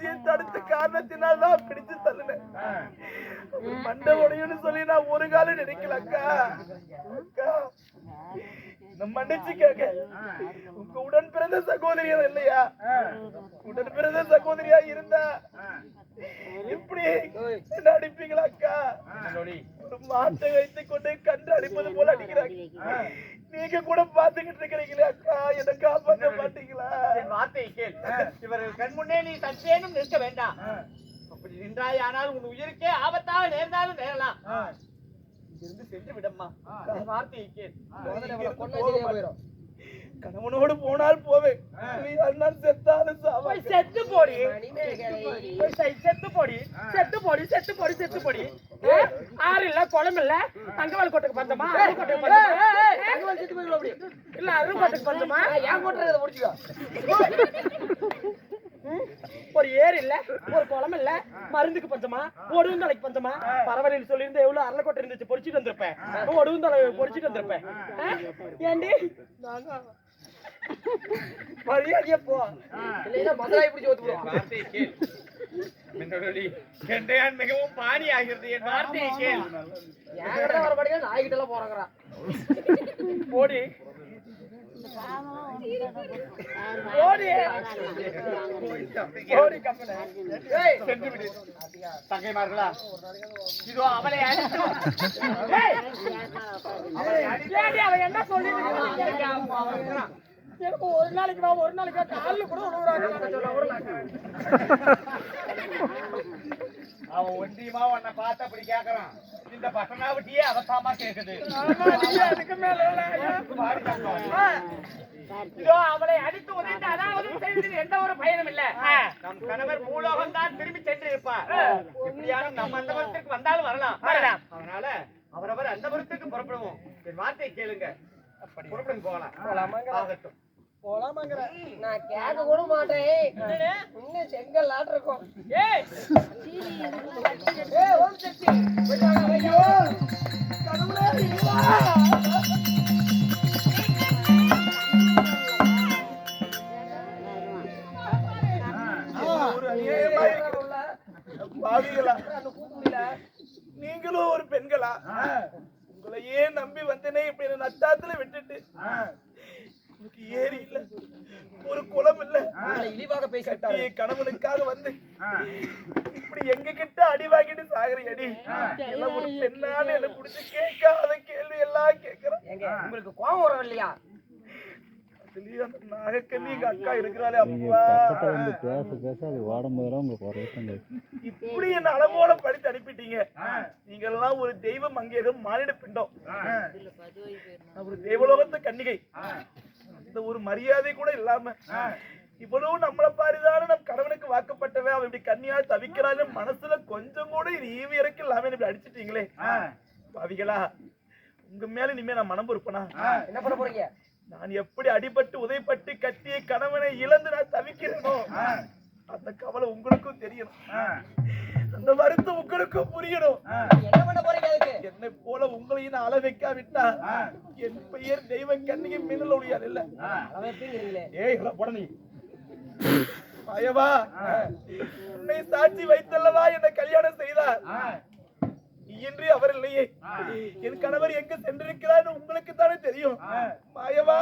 தங்கச்சியை தடுத்த காரணத்தினால் தான் பிடிச்சு தள்ளினேன். மண்டை உடையும்னு சொல்லி நான் ஒரு காலம் நினைக்கல அக்கா. அக்கா. மன்னிச்சுக்கங்க உங்க உடன் பிறந்த சகோதரியா இல்லையா? உடன் பிறந்த சகோதரியா இருந்தா இப்படி என்ன அடிப்பீங்களா அக்கா? மாட்டை வைத்துக் கொண்டு கண்டு அடிப்பது போல அடிக்கிறாங்க நீங்க கூட பாத்துக்கிட்டு இருக்கிறீங்களே அக்கா. என்ன காப்பாற்ற மாட்டீங்களா என் வார்த்தையை கேள். இவர்கள் கண் முன்னே நீ சற்றேனும் நிற்க வேண்டாம். அப்படி நின்றாய் ஆனால் உன் உயிருக்கே ஆபத்தாக நேர்ந்தாலும் நேரலாம். இங்கிருந்து சென்று விடம்மா. வார்த்தையை கேள். கணவனோடு போனால் போவேன். செத்தாலும் செத்து போடி. செத்து போடி. செத்து போடி செத்து போடி செத்து போடி. ஆறு இல்ல குளம் இல்ல. தங்கவாள் கோட்டைக்கு பந்தமா அருள்கோட்டைக்கு இல்ல ஏன் போட்டுறத முடிச்சுக்கோ ஒரு ஏரி இல்ல ஒரு குளம் இல்ல மருந்துக்கு பஞ்சமா ஒடுவுந்தலைக்கு பஞ்சமா? பரவலில் சொல்லியிருந்த எவ்வளவு அரளக்கோட்டை இருந்துச்சு பொறிச்சிட்டு வந்திருப்பேன். ஒடுவுந்தலை பொறிச்சிட்டு வந்திருப்பேன்? ஏண்டி? மரியாதையா போ. இல்லைன்னா முதலாளி பிடிச்சி கெண்டையான் மிகவும் பாணி ஆகிறது என் வார்த்தையை கேள். என்கிட்ட வர மாட்டேங்க நாய்கிட்ட எல்லாம் போறாங்கறான் போடி. தங்கைமார்களா? இதோ அவளை அவன் என்ன? எனக்கு ஒரு நாளைக்கு ஒரு நாளைக்கு காலைல கூட விழுவுறாங்க அவன் ஒன்றியமா உன்னை பார்த்து அப்படி கேக்குறான். இந்த பசனாவட்டியே அவசாமா கேக்குது. அதுக்கு மேல. இதோ அவளை அடித்து உதைத்து அதாவது செய்ததில் எந்த ஒரு பயனும் இல்ல. நம் கணவர் பூலோகம் தான் திரும்பி சென்று இருப்பார் எப்படியாலும் நம்ம அந்த மரத்துக்கு வந்தாலும் வரலாம். வரலாம். அதனால அவரவர் அந்த மரத்துக்கு புறப்படுவோம். என் வார்த்தையை கேளுங்க. புறப்படுங்க போகலாம்? ஆகட்டும். போலாமாங்கிற. நான் கேட்க கூட மாட்டேன். இன்னும் செங்கல் ஆட்டு இருக்கும். ஏய்! ஏய் ஓம் சக்தி. இருக்கிறோம்ல பாவிகளா? நீங்களும் ஒரு பெண்களா? உங்களையே நம்பி வந்தனே இப்படி என்ன நட்டாத்துல விட்டுட்டு எனக்கு ஏரி இல்ல ஒரு குளம் இல்ல உங்களை பேசிட்டாரு கட்டிய கணவனுக்காக வந்து இப்படி எங்க கிட்ட அடி வாங்கிட்டு சாகுறீ அடி எல்லாம் ஒரு பெண்ணான்னு என்ன புடிச்சு கேட்காத கேள்வி எல்லாம் கேக்குறேன் ஏங்க உங்களுக்கு கோவம் வரும் இல்லையா? அந்த அக்கா இருக்கிறாளே அப்பா. பேச பேச அது வாடும் போதெல்லாம் உங்களுக்கு ஒரு விஷயம் இருக்கு இப்படி என்ன அளவோட படித்து அனுப்பிட்டீங்க. நீங்க எல்லாம் ஒரு தெய்வம் அங்கேயும் மானிட பிண்டம். ஒரு தேவலோகத்த கன்னிகை. இந்த ஒரு மரியாதை கூட இல்லாம இவ்வளவு நம்மள பாரிதான நம் கணவனுக்கு வாக்கப்பட்டவன். அவன் இப்படி கன்னியா தவிக்கிறான்னு மனசுல கொஞ்சம் கூட இது ஈவு இறக்கம் இல்லாம இப்படி அடிச்சிட்டீங்களே. பாவிகளா உங்க மேல இனிமே நான் மனம் பொறுப்பனா? என்ன பண்ண போறீங்க? நான் எப்படி அடிபட்டு உதைப்பட்டு கட்டிய கணவனை இழந்து நான் தவிக்கிறேனோ? அந்த கவலை உங்களுக்கும் தெரியணும். அந்த வருத்தம் உங்களுக்கும் புரியணும். என்ன பண்ண போறீங்க அதுக்கு? என்னை போல உங்களையும் நான் அள வைக்காவிட்டா என் பெயர் தெய்வ கண்ணிகை மின்னல் ஒழியாது இல்ல. ஏய் போட நீ. பயவா உன்னை சாட்சி வைத்தல்லவா என்னை கல்யாணம் செய்தார். இன்றி அவர் இல்லையே. என் கணவர் எங்க சென்றிருக்கிறார் உங்களுக்கு தானே தெரியும். மாயவா